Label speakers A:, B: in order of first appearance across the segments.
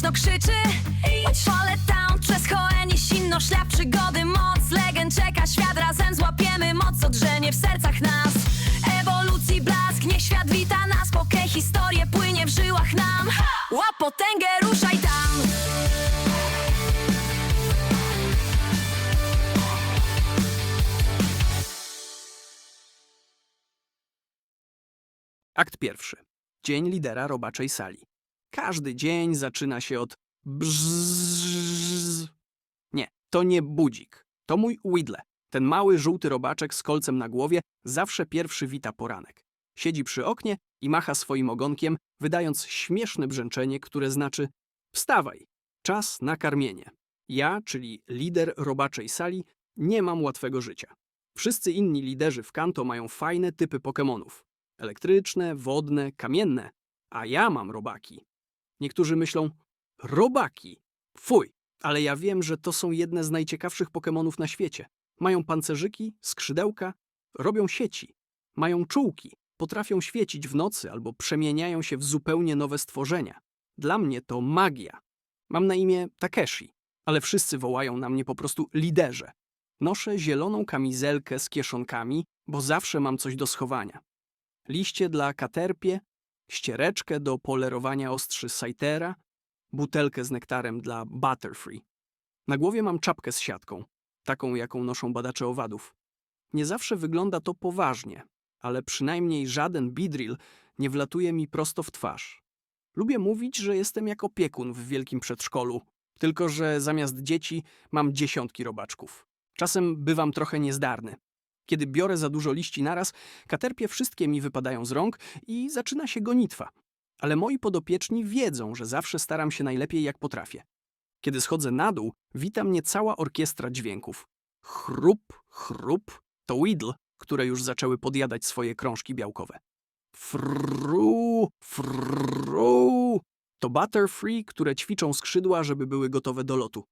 A: głośno krzyczy. Idź Szole Town przez Hoeni Sinno Szlap przygody, moc legend czeka. Świat razem złapiemy. Moc, co drzemie w sercach nas. Ewolucji blask, niech świat wita nas. Pokę historię płynie w żyłach nam. Łap potęgę, ruszaj tam.
B: Akt pierwszy. Dzień lidera robaczej sali. Każdy dzień zaczyna się od bzzz. Nie, to nie budzik. To mój Widle. Ten mały, żółty robaczek z kolcem na głowie zawsze pierwszy wita poranek. Siedzi przy oknie i macha swoim ogonkiem, wydając śmieszne brzęczenie, które znaczy wstawaj, czas na karmienie. Ja, czyli lider robaczej sali, nie mam łatwego życia. Wszyscy inni liderzy w Kanto mają fajne typy Pokemonów. Elektryczne, wodne, kamienne. A ja mam robaki. Niektórzy myślą, robaki. Fuj, ale ja wiem, że to są jedne z najciekawszych Pokemonów na świecie. Mają pancerzyki, skrzydełka, robią sieci, mają czułki, potrafią świecić w nocy albo przemieniają się w zupełnie nowe stworzenia. Dla mnie to magia. Mam na imię Takeshi, ale wszyscy wołają na mnie po prostu liderze. Noszę zieloną kamizelkę z kieszonkami, bo zawsze mam coś do schowania liście dla katerpie, ściereczkę do polerowania ostrzy Saitera, butelkę z nektarem dla Butterfree. Na głowie mam czapkę z siatką, taką jaką noszą badacze owadów. Nie zawsze wygląda to poważnie, ale przynajmniej żaden bidril nie wlatuje mi prosto w twarz. Lubię mówić, że jestem jak opiekun w wielkim przedszkolu, tylko że zamiast dzieci mam dziesiątki robaczków. Czasem bywam trochę niezdarny. Kiedy biorę za dużo liści naraz, katerpie wszystkie mi wypadają z rąk i zaczyna się gonitwa. Ale moi podopieczni wiedzą, że zawsze staram się najlepiej jak potrafię. Kiedy schodzę na dół, wita mnie cała orkiestra dźwięków. Chrup, chrup, to Weedle, które już zaczęły podjadać swoje krążki białkowe. Fru, fru, to Butterfree, które ćwiczą skrzydła, żeby były gotowe do lotu.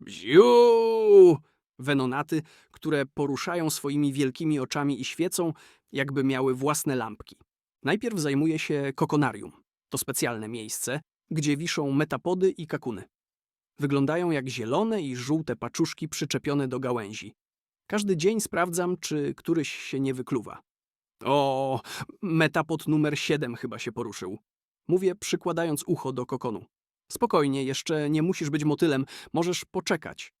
B: Bziu! Wenonaty, które poruszają swoimi wielkimi oczami i świecą, jakby miały własne lampki. Najpierw zajmuje się kokonarium. To specjalne miejsce, gdzie wiszą metapody i kakuny. Wyglądają jak zielone i żółte paczuszki przyczepione do gałęzi. Każdy dzień sprawdzam, czy któryś się nie wykluwa. O, metapod numer 7 chyba się poruszył. Mówię, przykładając ucho do kokonu. Spokojnie, jeszcze nie musisz być motylem, możesz poczekać.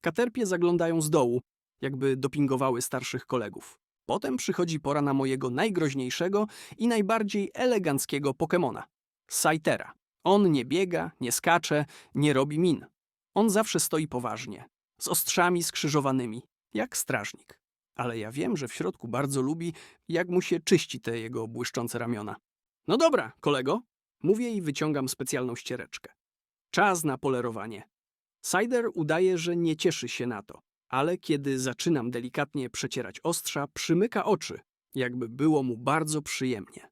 B: Katerpie zaglądają z dołu, jakby dopingowały starszych kolegów. Potem przychodzi pora na mojego najgroźniejszego i najbardziej eleganckiego Pokemona Saitera. On nie biega, nie skacze, nie robi min. On zawsze stoi poważnie, z ostrzami skrzyżowanymi, jak strażnik. Ale ja wiem, że w środku bardzo lubi, jak mu się czyści te jego błyszczące ramiona. No dobra, kolego, mówię i wyciągam specjalną ściereczkę. Czas na polerowanie. Cider udaje, że nie cieszy się na to, ale kiedy zaczynam delikatnie przecierać ostrza, przymyka oczy, jakby było mu bardzo przyjemnie.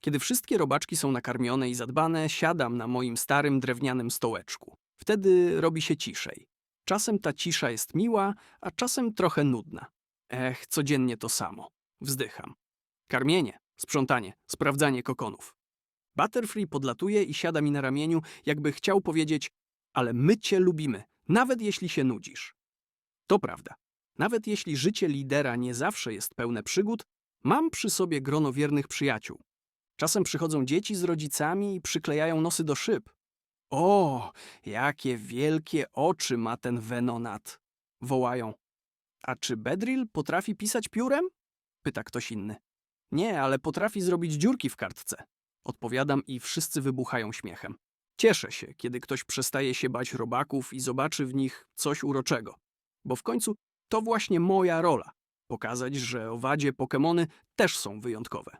B: Kiedy wszystkie robaczki są nakarmione i zadbane, siadam na moim starym drewnianym stołeczku. Wtedy robi się ciszej. Czasem ta cisza jest miła, a czasem trochę nudna. Ech, codziennie to samo. Wzdycham. Karmienie, sprzątanie, sprawdzanie kokonów. Butterfree podlatuje i siada mi na ramieniu, jakby chciał powiedzieć ale my cię lubimy, nawet jeśli się nudzisz. To prawda. Nawet jeśli życie lidera nie zawsze jest pełne przygód, mam przy sobie grono wiernych przyjaciół. Czasem przychodzą dzieci z rodzicami i przyklejają nosy do szyb. O, jakie wielkie oczy ma ten Venonat! Wołają. A czy Bedril potrafi pisać piórem? Pyta ktoś inny. Nie, ale potrafi zrobić dziurki w kartce. Odpowiadam i wszyscy wybuchają śmiechem. Cieszę się, kiedy ktoś przestaje się bać robaków i zobaczy w nich coś uroczego. Bo w końcu to właśnie moja rola pokazać, że owadzie Pokemony też są wyjątkowe.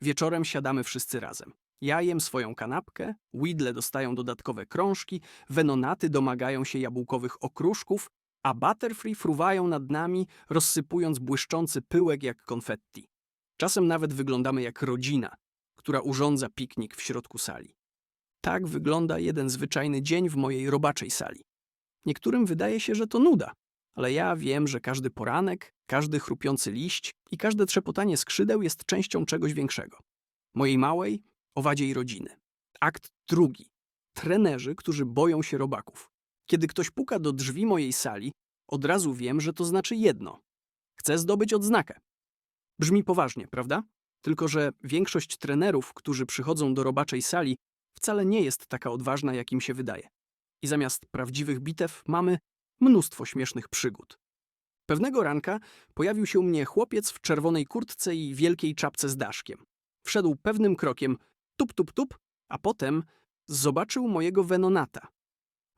B: Wieczorem siadamy wszyscy razem. Ja jem swoją kanapkę, Weedle dostają dodatkowe krążki, Venonaty domagają się jabłkowych okruszków, a Butterfree fruwają nad nami, rozsypując błyszczący pyłek jak konfetti. Czasem nawet wyglądamy jak rodzina, która urządza piknik w środku sali. Tak wygląda jeden zwyczajny dzień w mojej robaczej sali. Niektórym wydaje się, że to nuda, ale ja wiem, że każdy poranek, każdy chrupiący liść i każde trzepotanie skrzydeł jest częścią czegoś większego. Mojej małej, owadziej rodziny. Akt drugi. trenerzy, którzy boją się robaków. Kiedy ktoś puka do drzwi mojej sali, od razu wiem, że to znaczy jedno. Chcę zdobyć odznakę. Brzmi poważnie, prawda? Tylko, że większość trenerów, którzy przychodzą do robaczej sali, wcale nie jest taka odważna, jak im się wydaje. I zamiast prawdziwych bitew mamy mnóstwo śmiesznych przygód. Pewnego ranka pojawił się u mnie chłopiec w czerwonej kurtce i wielkiej czapce z daszkiem. Wszedł pewnym krokiem, tup, tup, tup, a potem zobaczył mojego Venonata.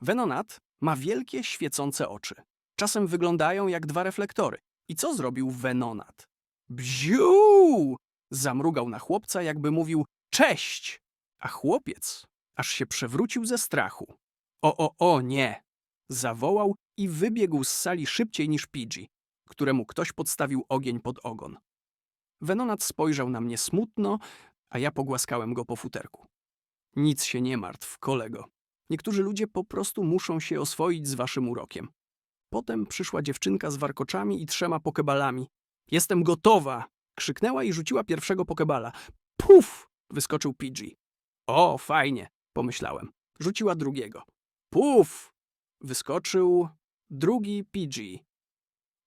B: Venonat ma wielkie, świecące oczy. Czasem wyglądają jak dwa reflektory. I co zrobił Venonat? Bziu! Zamrugał na chłopca, jakby mówił cześć! A chłopiec aż się przewrócił ze strachu. O, o, o, nie! Zawołał i wybiegł z sali szybciej niż Pidgey, któremu ktoś podstawił ogień pod ogon. Venonat spojrzał na mnie smutno, a ja pogłaskałem go po futerku. Nic się nie martw, kolego. Niektórzy ludzie po prostu muszą się oswoić z waszym urokiem. Potem przyszła dziewczynka z warkoczami i trzema pokebalami. Jestem gotowa! Krzyknęła i rzuciła pierwszego pokebala. Puf! Wyskoczył Pidgey. O, fajnie, pomyślałem. Rzuciła drugiego. Puf! Wyskoczył drugi Pidgey.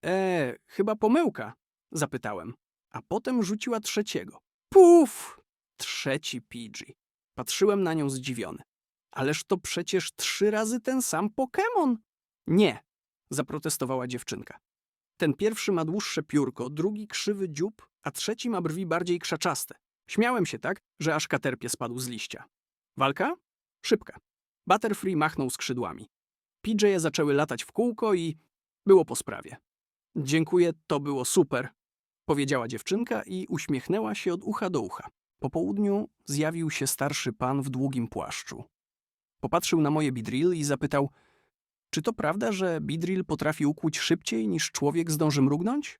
B: E, chyba pomyłka, zapytałem. A potem rzuciła trzeciego. Puf! Trzeci Pidgey. Patrzyłem na nią zdziwiony. Ależ to przecież trzy razy ten sam Pokémon. Nie, zaprotestowała dziewczynka. Ten pierwszy ma dłuższe piórko, drugi krzywy dziób, a trzeci ma brwi bardziej krzaczaste. Śmiałem się tak, że aż katerpie spadł z liścia. Walka? Szybka. Butterfree machnął skrzydłami. PJ'e zaczęły latać w kółko i było po sprawie. Dziękuję, to było super, powiedziała dziewczynka i uśmiechnęła się od ucha do ucha. Po południu zjawił się starszy pan w długim płaszczu. Popatrzył na moje bidrill i zapytał, czy to prawda, że bidrill potrafi ukłuć szybciej niż człowiek zdąży mrugnąć?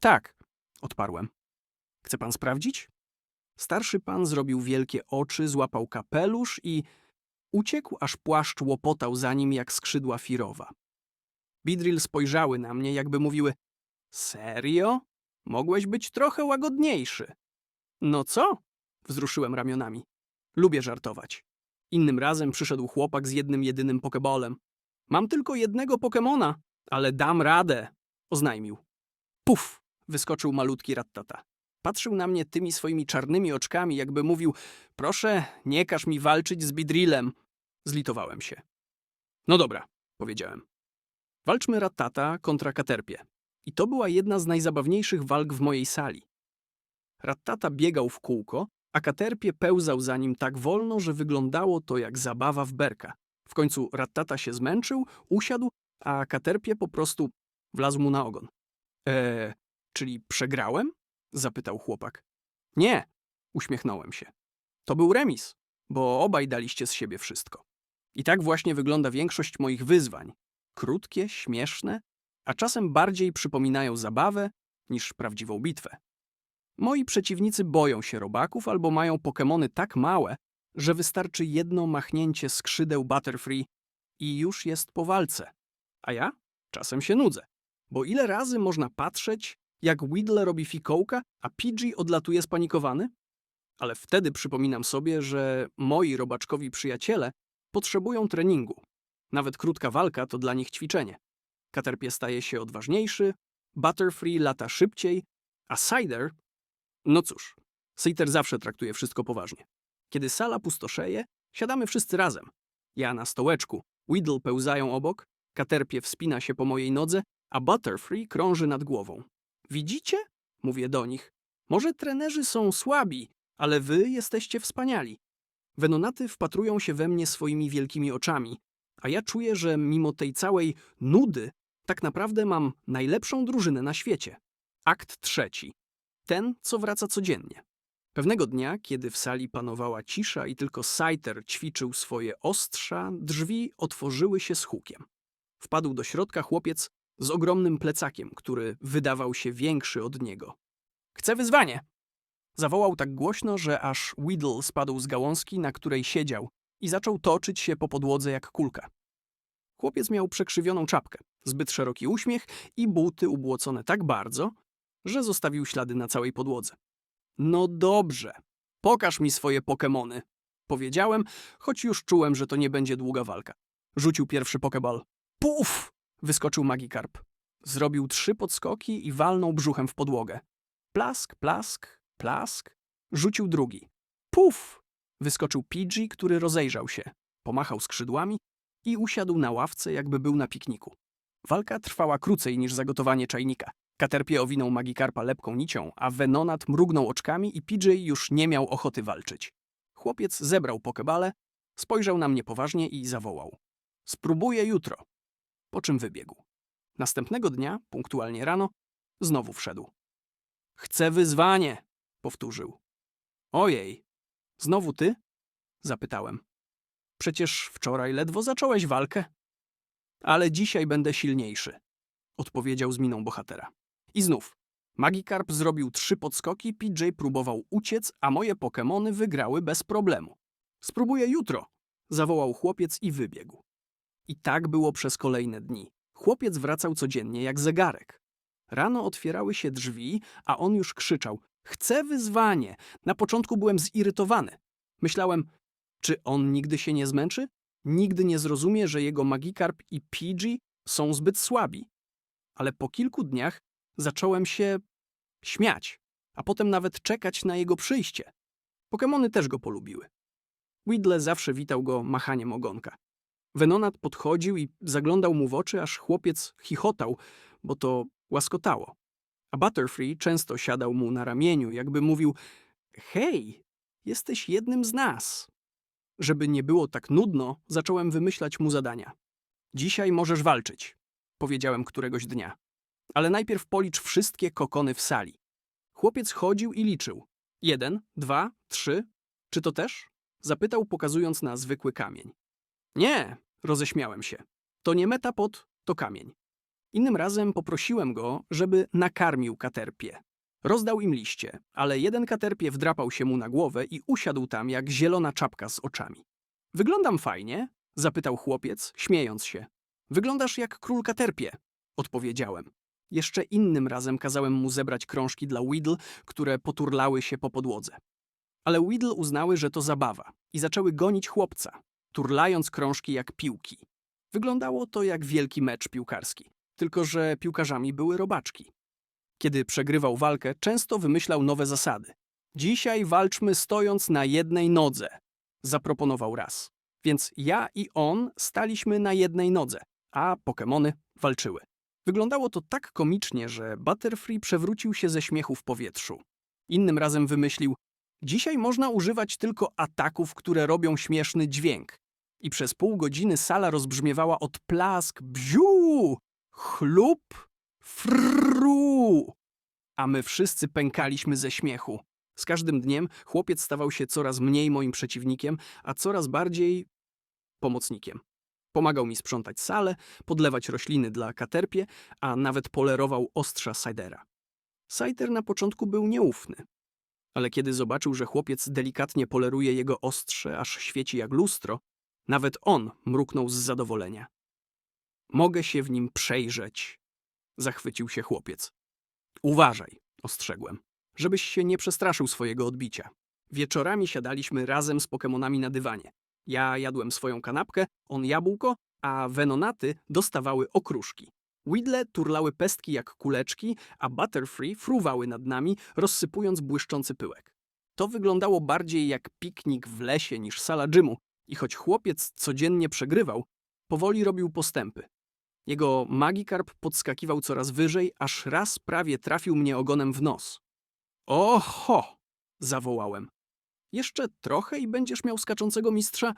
B: Tak, odparłem. Chce pan sprawdzić? Starszy pan zrobił wielkie oczy, złapał kapelusz i uciekł, aż płaszcz łopotał za nim jak skrzydła firowa. Bidrill spojrzały na mnie, jakby mówiły: Serio? Mogłeś być trochę łagodniejszy. No co? Wzruszyłem ramionami. Lubię żartować. Innym razem przyszedł chłopak z jednym jedynym pokebolem. Mam tylko jednego Pokemona, ale dam radę, oznajmił. Puf! wyskoczył malutki Rattata. Patrzył na mnie tymi swoimi czarnymi oczkami, jakby mówił: Proszę, nie każ mi walczyć z Bidrillem. Zlitowałem się. No dobra, powiedziałem. Walczmy Rattata kontra Katerpie. I to była jedna z najzabawniejszych walk w mojej sali. Rattata biegał w kółko, a Katerpie pełzał za nim tak wolno, że wyglądało to jak zabawa w berka. W końcu Rattata się zmęczył, usiadł, a Katerpie po prostu wlazł mu na ogon. Eee, czyli przegrałem? Zapytał chłopak. Nie, uśmiechnąłem się. To był remis, bo obaj daliście z siebie wszystko. I tak właśnie wygląda większość moich wyzwań. Krótkie, śmieszne, a czasem bardziej przypominają zabawę niż prawdziwą bitwę. Moi przeciwnicy boją się robaków albo mają Pokemony tak małe, że wystarczy jedno machnięcie skrzydeł Butterfree i już jest po walce. A ja czasem się nudzę, bo ile razy można patrzeć, jak Weedle robi fikołka, a Pidgey odlatuje spanikowany? Ale wtedy przypominam sobie, że moi robaczkowi przyjaciele potrzebują treningu. Nawet krótka walka to dla nich ćwiczenie. Caterpie staje się odważniejszy, Butterfree lata szybciej, a Cider... No cóż, Cider zawsze traktuje wszystko poważnie. Kiedy sala pustoszeje, siadamy wszyscy razem. Ja na stołeczku, Weedle pełzają obok, Caterpie wspina się po mojej nodze, a Butterfree krąży nad głową. Widzicie? Mówię do nich. Może trenerzy są słabi, ale wy jesteście wspaniali. Wenonaty wpatrują się we mnie swoimi wielkimi oczami, a ja czuję, że mimo tej całej nudy, tak naprawdę mam najlepszą drużynę na świecie. Akt trzeci. Ten, co wraca codziennie. Pewnego dnia, kiedy w sali panowała cisza i tylko Saiter ćwiczył swoje ostrza, drzwi otworzyły się z hukiem. Wpadł do środka chłopiec z ogromnym plecakiem, który wydawał się większy od niego. Chcę wyzwanie! Zawołał tak głośno, że aż Weedle spadł z gałązki, na której siedział i zaczął toczyć się po podłodze jak kulka. Chłopiec miał przekrzywioną czapkę, zbyt szeroki uśmiech i buty ubłocone tak bardzo, że zostawił ślady na całej podłodze. No dobrze, pokaż mi swoje Pokemony, Powiedziałem, choć już czułem, że to nie będzie długa walka. Rzucił pierwszy pokeball. Puf! Wyskoczył Magikarp. Zrobił trzy podskoki i walnął brzuchem w podłogę. Plask, plask, plask. Rzucił drugi. Puf! Wyskoczył Pidgey, który rozejrzał się, pomachał skrzydłami i usiadł na ławce, jakby był na pikniku. Walka trwała krócej niż zagotowanie czajnika. Katerpie owinął Magikarpa lepką nicią, a Venonat mrugnął oczkami i Pidgey już nie miał ochoty walczyć. Chłopiec zebrał pokebale, spojrzał na mnie poważnie i zawołał. Spróbuję jutro. Po czym wybiegł. Następnego dnia, punktualnie rano, znowu wszedł. Chcę wyzwanie, powtórzył. Ojej, znowu ty? Zapytałem. Przecież wczoraj ledwo zacząłeś walkę. Ale dzisiaj będę silniejszy, odpowiedział z miną bohatera. I znów. Magikarp zrobił trzy podskoki, PJ próbował uciec, a moje Pokemony wygrały bez problemu. Spróbuję jutro, zawołał chłopiec i wybiegł. I tak było przez kolejne dni. Chłopiec wracał codziennie jak zegarek. Rano otwierały się drzwi, a on już krzyczał: Chcę wyzwanie! Na początku byłem zirytowany. Myślałem, czy on nigdy się nie zmęczy? Nigdy nie zrozumie, że jego Magikarp i Pidgey są zbyt słabi. Ale po kilku dniach zacząłem się śmiać, a potem nawet czekać na jego przyjście. Pokemony też go polubiły. Weedle zawsze witał go machaniem ogonka. Venonat podchodził i zaglądał mu w oczy, aż chłopiec chichotał, bo to łaskotało. A Butterfree często siadał mu na ramieniu, jakby mówił: Hej, jesteś jednym z nas. Żeby nie było tak nudno, zacząłem wymyślać mu zadania. Dzisiaj możesz walczyć, powiedziałem któregoś dnia. Ale najpierw policz wszystkie kokony w sali. Chłopiec chodził i liczył. Jeden, dwa, trzy. Czy to też? Zapytał, pokazując na zwykły kamień. Nie, roześmiałem się. To nie metapod, to kamień. Innym razem poprosiłem go, żeby nakarmił katerpie. Rozdał im liście, ale jeden katerpie wdrapał się mu na głowę i usiadł tam jak zielona czapka z oczami. Wyglądam fajnie? zapytał chłopiec, śmiejąc się. Wyglądasz jak król katerpie, odpowiedziałem. Jeszcze innym razem kazałem mu zebrać krążki dla Weedle, które poturlały się po podłodze. Ale Weedle uznały, że to zabawa i zaczęły gonić chłopca, turlając krążki jak piłki. Wyglądało to jak wielki mecz piłkarski, tylko że piłkarzami były robaczki. Kiedy przegrywał walkę, często wymyślał nowe zasady. Dzisiaj walczmy stojąc na jednej nodze, zaproponował raz. Więc ja i on staliśmy na jednej nodze, a Pokemony walczyły. Wyglądało to tak komicznie, że Butterfree przewrócił się ze śmiechu w powietrzu. Innym razem wymyślił: Dzisiaj można używać tylko ataków, które robią śmieszny dźwięk. I przez pół godziny sala rozbrzmiewała od plask, bziu, chlup, frru. A my wszyscy pękaliśmy ze śmiechu. Z każdym dniem chłopiec stawał się coraz mniej moim przeciwnikiem, a coraz bardziej pomocnikiem. Pomagał mi sprzątać salę, podlewać rośliny dla katerpie, a nawet polerował ostrza Sidera. Sider na początku był nieufny, ale kiedy zobaczył, że chłopiec delikatnie poleruje jego ostrze, aż świeci jak lustro, nawet on mruknął z zadowolenia. Mogę się w nim przejrzeć, zachwycił się chłopiec. Uważaj, ostrzegłem, żebyś się nie przestraszył swojego odbicia. Wieczorami siadaliśmy razem z Pokemonami na dywanie. Ja jadłem swoją kanapkę, on jabłko, a Venonaty dostawały okruszki. Weedle turlały pestki jak kuleczki, a Butterfree fruwały nad nami, rozsypując błyszczący pyłek. To wyglądało bardziej jak piknik w lesie niż sala dżimu i choć chłopiec codziennie przegrywał, powoli robił postępy. Jego Magikarp podskakiwał coraz wyżej, aż raz prawie trafił mnie ogonem w nos. Oho! zawołałem. Jeszcze trochę i będziesz miał skaczącego mistrza?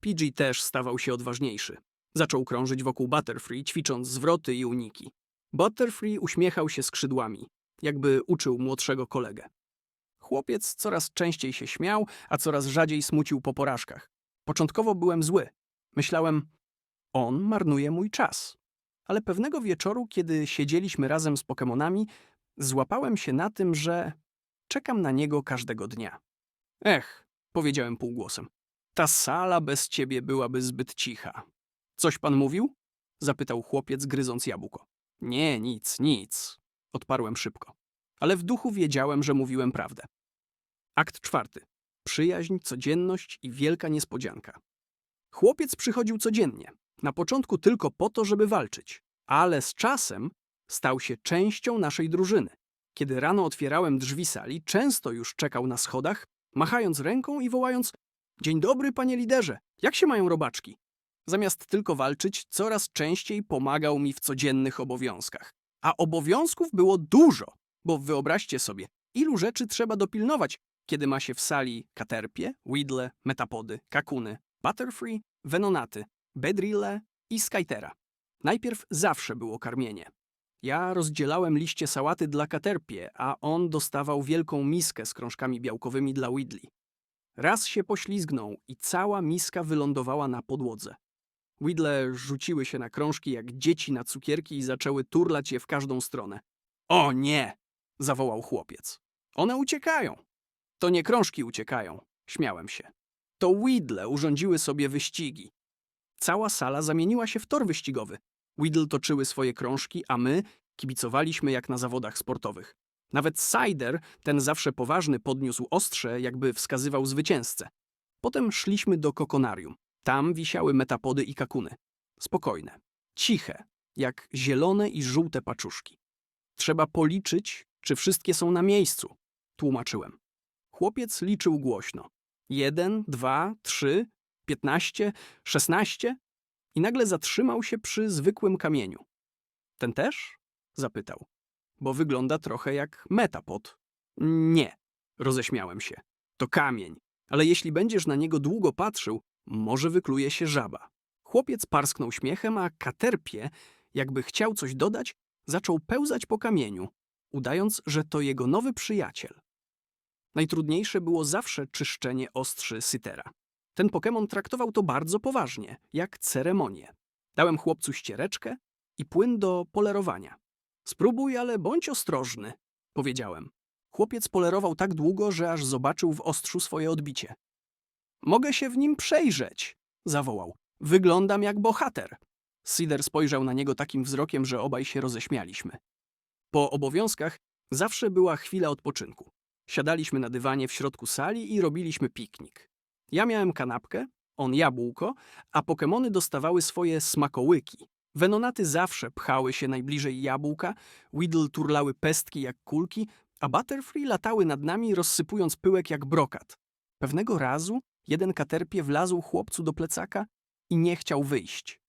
B: Pidgey też stawał się odważniejszy. Zaczął krążyć wokół Butterfree, ćwicząc zwroty i uniki. Butterfree uśmiechał się skrzydłami, jakby uczył młodszego kolegę. Chłopiec coraz częściej się śmiał, a coraz rzadziej smucił po porażkach. Początkowo byłem zły. Myślałem, on marnuje mój czas. Ale pewnego wieczoru, kiedy siedzieliśmy razem z Pokemonami, złapałem się na tym, że czekam na niego każdego dnia. Ech, powiedziałem półgłosem, ta sala bez ciebie byłaby zbyt cicha. Coś pan mówił? zapytał chłopiec, gryząc jabłko. Nie, nic, nic, odparłem szybko. Ale w duchu wiedziałem, że mówiłem prawdę. Akt czwarty. Przyjaźń, codzienność i wielka niespodzianka. Chłopiec przychodził codziennie, na początku tylko po to, żeby walczyć, ale z czasem stał się częścią naszej drużyny. Kiedy rano otwierałem drzwi sali, często już czekał na schodach, machając ręką i wołając: Dzień dobry, panie liderze, jak się mają robaczki? Zamiast tylko walczyć, coraz częściej pomagał mi w codziennych obowiązkach. A obowiązków było dużo, bo wyobraźcie sobie, ilu rzeczy trzeba dopilnować, kiedy ma się w sali katerpie, widle, metapody, kakuny, butterfree, venonaty, bedrille i skytera. Najpierw zawsze było karmienie. Ja rozdzielałem liście sałaty dla katerpie, a on dostawał wielką miskę z krążkami białkowymi dla widli. Raz się poślizgnął i cała miska wylądowała na podłodze. Widle rzuciły się na krążki jak dzieci na cukierki i zaczęły turlać je w każdą stronę. O nie! zawołał chłopiec. One uciekają. To nie krążki uciekają, śmiałem się. To Widle urządziły sobie wyścigi. Cała sala zamieniła się w tor wyścigowy. Widle toczyły swoje krążki, a my kibicowaliśmy jak na zawodach sportowych. Nawet Cider, ten zawsze poważny, podniósł ostrze, jakby wskazywał zwycięzcę. Potem szliśmy do kokonarium. Tam wisiały metapody i kakuny. Spokojne, ciche, jak zielone i żółte paczuszki. Trzeba policzyć, czy wszystkie są na miejscu, tłumaczyłem. Chłopiec liczył głośno. Jeden, dwa, trzy, piętnaście, szesnaście i nagle zatrzymał się przy zwykłym kamieniu. Ten też? zapytał. Bo wygląda trochę jak metapod. Nie, roześmiałem się. To kamień, ale jeśli będziesz na niego długo patrzył, może wykluje się żaba. Chłopiec parsknął śmiechem, a katerpie, jakby chciał coś dodać, zaczął pełzać po kamieniu, udając, że to jego nowy przyjaciel. Najtrudniejsze było zawsze czyszczenie ostrzy Sytera. Ten Pokémon traktował to bardzo poważnie, jak ceremonię. Dałem chłopcu ściereczkę i płyn do polerowania. Spróbuj, ale bądź ostrożny, powiedziałem. Chłopiec polerował tak długo, że aż zobaczył w ostrzu swoje odbicie. Mogę się w nim przejrzeć, zawołał. Wyglądam jak bohater. Sider spojrzał na niego takim wzrokiem, że obaj się roześmialiśmy. Po obowiązkach zawsze była chwila odpoczynku. Siadaliśmy na dywanie w środku sali i robiliśmy piknik. Ja miałem kanapkę, on jabłko, a Pokemony dostawały swoje smakołyki. Venonaty zawsze pchały się najbliżej jabłka, Weedle turlały pestki jak kulki, a Butterfree latały nad nami, rozsypując pyłek jak brokat. Pewnego razu jeden katerpie wlazł chłopcu do plecaka i nie chciał wyjść.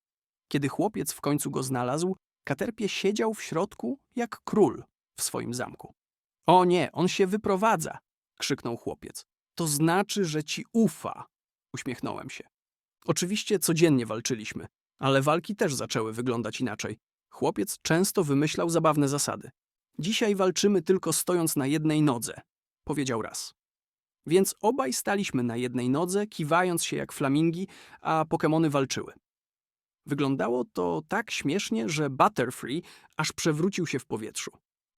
B: Kiedy chłopiec w końcu go znalazł, katerpie siedział w środku jak król w swoim zamku. O nie, on się wyprowadza, krzyknął chłopiec. To znaczy, że ci ufa, uśmiechnąłem się. Oczywiście codziennie walczyliśmy, ale walki też zaczęły wyglądać inaczej. Chłopiec często wymyślał zabawne zasady. Dzisiaj walczymy tylko stojąc na jednej nodze, powiedział raz. Więc obaj staliśmy na jednej nodze, kiwając się jak flamingi, a Pokemony walczyły. Wyglądało to tak śmiesznie, że Butterfree aż przewrócił się w powietrzu.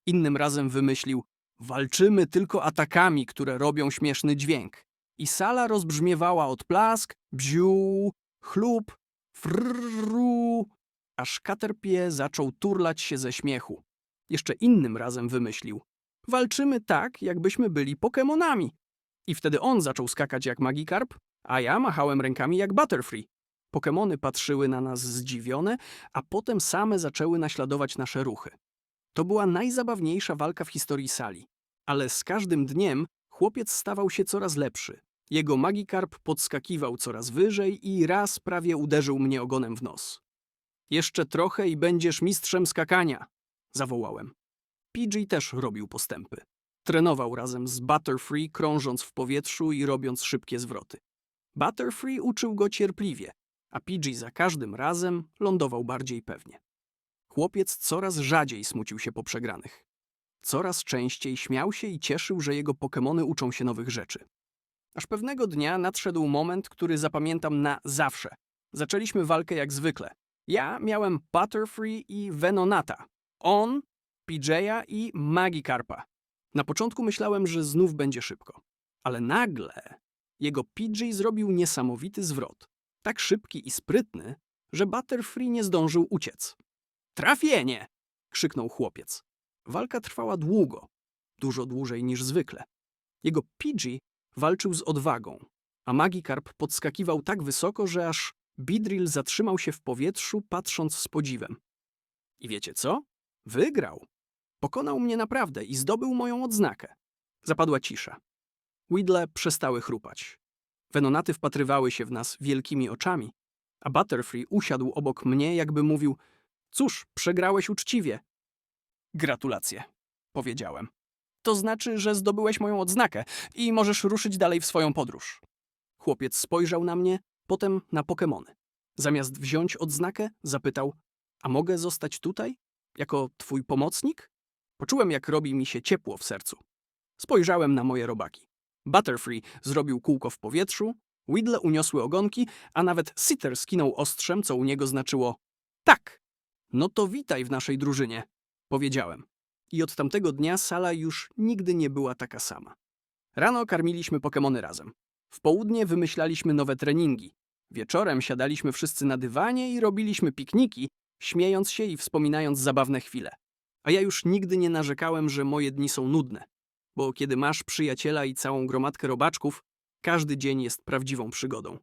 B: Innym razem wymyślił: Walczymy tylko atakami, które robią śmieszny dźwięk. I sala rozbrzmiewała od plask, bziu, chlub, frrru, aż Caterpie zaczął turlać się ze śmiechu. Jeszcze innym razem wymyślił: Walczymy tak, jakbyśmy byli Pokemonami. I wtedy on zaczął skakać jak Magikarp, a ja machałem rękami jak Butterfree. Pokemony patrzyły na nas zdziwione, a potem same zaczęły naśladować nasze ruchy. To była najzabawniejsza walka w historii sali. Ale z każdym dniem chłopiec stawał się coraz lepszy. Jego Magikarp podskakiwał coraz wyżej i raz prawie uderzył mnie ogonem w nos. Jeszcze trochę i będziesz mistrzem skakania, zawołałem. PG też robił postępy. Trenował razem z Butterfree, krążąc w powietrzu i robiąc szybkie zwroty. Butterfree uczył go cierpliwie, a PG za każdym razem lądował bardziej pewnie. Chłopiec coraz rzadziej smucił się po przegranych. Coraz częściej śmiał się i cieszył, że jego Pokemony uczą się nowych rzeczy. Aż pewnego dnia nadszedł moment, który zapamiętam na zawsze. Zaczęliśmy walkę jak zwykle. Ja miałem Butterfree i Venonata. On, PJ'a i Magikarpa. Na początku myślałem, że znów będzie szybko. Ale nagle jego PJ zrobił niesamowity zwrot. Tak szybki i sprytny, że Butterfree nie zdążył uciec. Trafienie! krzyknął chłopiec. Walka trwała długo, dużo dłużej niż zwykle. Jego PG walczył z odwagą, a Magikarp podskakiwał tak wysoko, że aż Bidril zatrzymał się w powietrzu, patrząc z podziwem. I wiecie co? Wygrał. Pokonał mnie naprawdę i zdobył moją odznakę. Zapadła cisza. Widle przestały chrupać. Venonaty wpatrywały się w nas wielkimi oczami, a Butterfree usiadł obok mnie, jakby mówił: Cóż, przegrałeś uczciwie. Gratulacje, powiedziałem. To znaczy, że zdobyłeś moją odznakę i możesz ruszyć dalej w swoją podróż. Chłopiec spojrzał na mnie, potem na Pokemony. Zamiast wziąć odznakę, zapytał: A mogę zostać tutaj? Jako twój pomocnik? Poczułem, jak robi mi się ciepło w sercu. Spojrzałem na moje robaki. Butterfree zrobił kółko w powietrzu, Widle uniosły ogonki, a nawet Sitter skinął ostrzem, co u niego znaczyło tak. No to witaj w naszej drużynie, powiedziałem. I od tamtego dnia sala już nigdy nie była taka sama. Rano karmiliśmy Pokemony razem. W południe wymyślaliśmy nowe treningi. Wieczorem siadaliśmy wszyscy na dywanie i robiliśmy pikniki, śmiejąc się i wspominając zabawne chwile. A ja już nigdy nie narzekałem, że moje dni są nudne. Bo kiedy masz przyjaciela i całą gromadkę robaczków, każdy dzień jest prawdziwą przygodą.